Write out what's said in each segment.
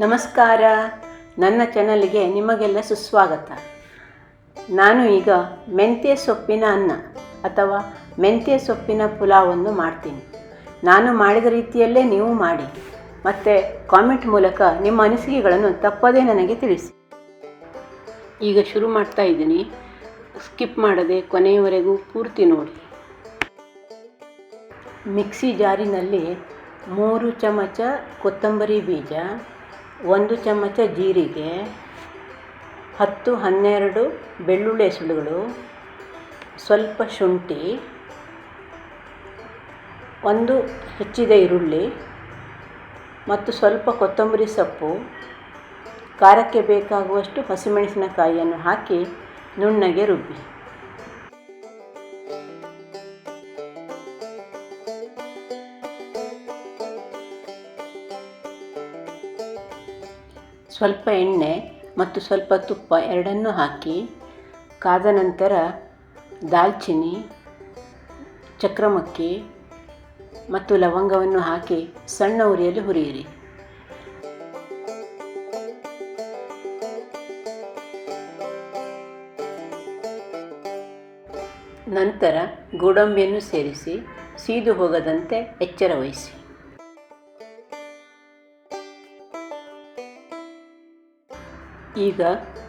ನಮಸ್ಕಾರ. ನನ್ನ ಚಾನಲ್ಗೆ ನಿಮಗೆಲ್ಲ ಸುಸ್ವಾಗತ. ನಾನು ಈಗ ಮೆಂತ್ಯ ಸೊಪ್ಪಿನ ಅನ್ನ ಅಥವಾ ಮೆಂತ್ಯ ಸೊಪ್ಪಿನ ಪುಲಾವನ್ನು ಮಾಡ್ತೀನಿ. ನಾನು ಮಾಡಿದ ರೀತಿಯಲ್ಲೇ ನೀವು ಮಾಡಿ. ಮತ್ತು ಕಾಮೆಂಟ್ ಮೂಲಕ ನಿಮ್ಮ ಅನಿಸಿಕೆಗಳನ್ನು ತಪ್ಪದೇ ನನಗೆ ತಿಳಿಸಿ. ಈಗ ಶುರು ಮಾಡ್ತಾ ಇದ್ದೀನಿ. ಸ್ಕಿಪ್ ಮಾಡದೆ ಕೊನೆಯವರೆಗೂ ಪೂರ್ತಿ ನೋಡಿ. ಮಿಕ್ಸಿ ಜಾರಿನಲ್ಲಿ ಮೂರು ಚಮಚ ಕೊತ್ತಂಬರಿ ಬೀಜ ಒಂದು ಚಮಚ ಜೀರಿಗೆ, ಹತ್ತು, ಹನ್ನೆರಡು ಬೆಳ್ಳುಳ್ಳಿ ಹೆಸಳುಗಳು, ಸ್ವಲ್ಪ ಶುಂಠಿ, ಒಂದು ಹೆಚ್ಚಿದ ಈರುಳ್ಳಿ ಮತ್ತು ಸ್ವಲ್ಪ ಕೊತ್ತಂಬರಿ ಸೊಪ್ಪು, ಖಾರಕ್ಕೆ ಬೇಕಾಗುವಷ್ಟು ಹಸಿಮೆಣಸಿನಕಾಯಿಯನ್ನು ಹಾಕಿ ನುಣ್ಣಗೆ ರುಬ್ಬಿ. ಸ್ವಲ್ಪ ಎಣ್ಣೆ ಮತ್ತು ಸ್ವಲ್ಪ ತುಪ್ಪ ಎರಡನ್ನೂ ಹಾಕಿ, ಕಾದ ನಂತರ ದಾಲ್ಚಿನ್ನಿ ಚಕ್ರಮಕ್ಕಿ ಮತ್ತು ಲವಂಗವನ್ನು ಹಾಕಿ ಸಣ್ಣ ಉರಿಯಲ್ಲಿ ಹುರಿಯಿರಿ. ನಂತರ ಗೋಡಂಬಿಯನ್ನು ಸೇರಿಸಿ, ಸೀದು ಹೋಗದಂತೆ ಎಚ್ಚರ ವಹಿಸಿ ಈಗ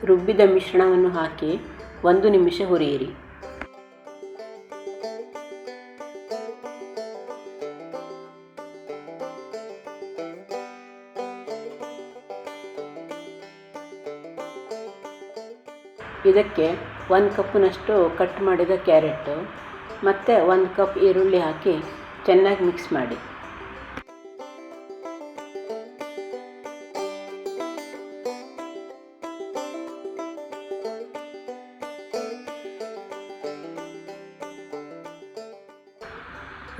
ರುಬ್ಬಿದ ಮಿಶ್ರಣವನ್ನು ಹಾಕಿ ಒಂದು ನಿಮಿಷ ಹುರಿಯಿರಿ. ಇದಕ್ಕೆ ಒಂದು ಕಪ್ಪಿನಷ್ಟು ಕಟ್ ಮಾಡಿದ ಕ್ಯಾರೆಟು, ಮತ್ತು ಒಂದು ಕಪ್ ಈರುಳ್ಳಿ ಹಾಕಿ ಚೆನ್ನಾಗಿ ಮಿಕ್ಸ್ ಮಾಡಿ.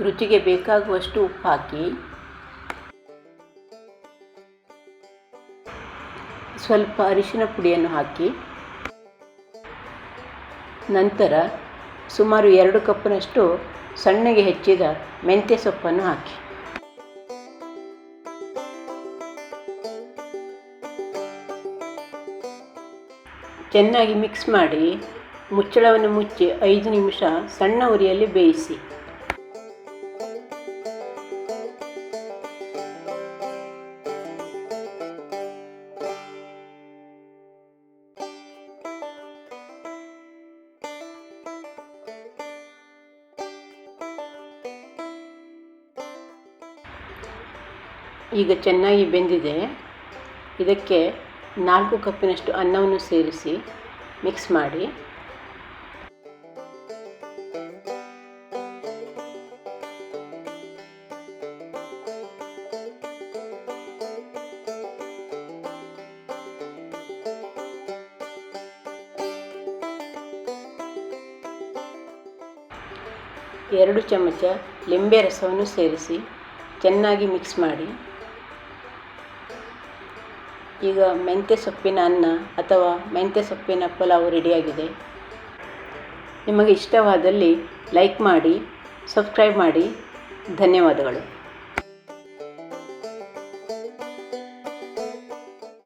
ರುಚಿಗೆ ಬೇಕಾಗುವಷ್ಟು ಉಪ್ಪು ಹಾಕಿ ಸ್ವಲ್ಪ ಅರಿಶಿನ ಪುಡಿಯನ್ನು ಹಾಕಿ. ನಂತರ ಸುಮಾರು ಎರಡು ಕಪ್ಪಿನಷ್ಟು ಸಣ್ಣಗೆ ಹೆಚ್ಚಿದ ಮೆಂತ್ಯ ಸೊಪ್ಪನ್ನು ಹಾಕಿ. ಚೆನ್ನಾಗಿ ಮಿಕ್ಸ್ ಮಾಡಿ ಮುಚ್ಚಳವನ್ನು ಮುಚ್ಚಿ ಐದು ನಿಮಿಷ ಸಣ್ಣ ಉರಿಯಲ್ಲಿ ಬೇಯಿಸಿ. ಈಗ ಚೆನ್ನಾಗಿ ಬೆಂದಿದೆ. ಇದಕ್ಕೆ ನಾಲ್ಕು ಕಪ್ಪಿನಷ್ಟು ಅನ್ನವನ್ನು ಸೇರಿಸಿ ಮಿಕ್ಸ್ ಮಾಡಿ. ಎರಡು ಚಮಚ ಲಿಂಬೆ ರಸವನ್ನು ಸೇರಿಸಿ ಚೆನ್ನಾಗಿ ಮಿಕ್ಸ್ ಮಾಡಿ. ಈಗ ಮೆಂತ್ಯ ಸೊಪ್ಪಿನ ಅನ್ನ ಅಥವಾ ಮೆಂತ್ಯ ಸೊಪ್ಪಿನ ಪಲಾವು ರೆಡಿಯಾಗಿದೆ. ನಿಮಗೆ ಇಷ್ಟವಾದಲ್ಲಿ ಲೈಕ್ ಮಾಡಿ, ಸಬ್ಸ್ಕ್ರೈಬ್ ಮಾಡಿ. ಧನ್ಯವಾದಗಳು.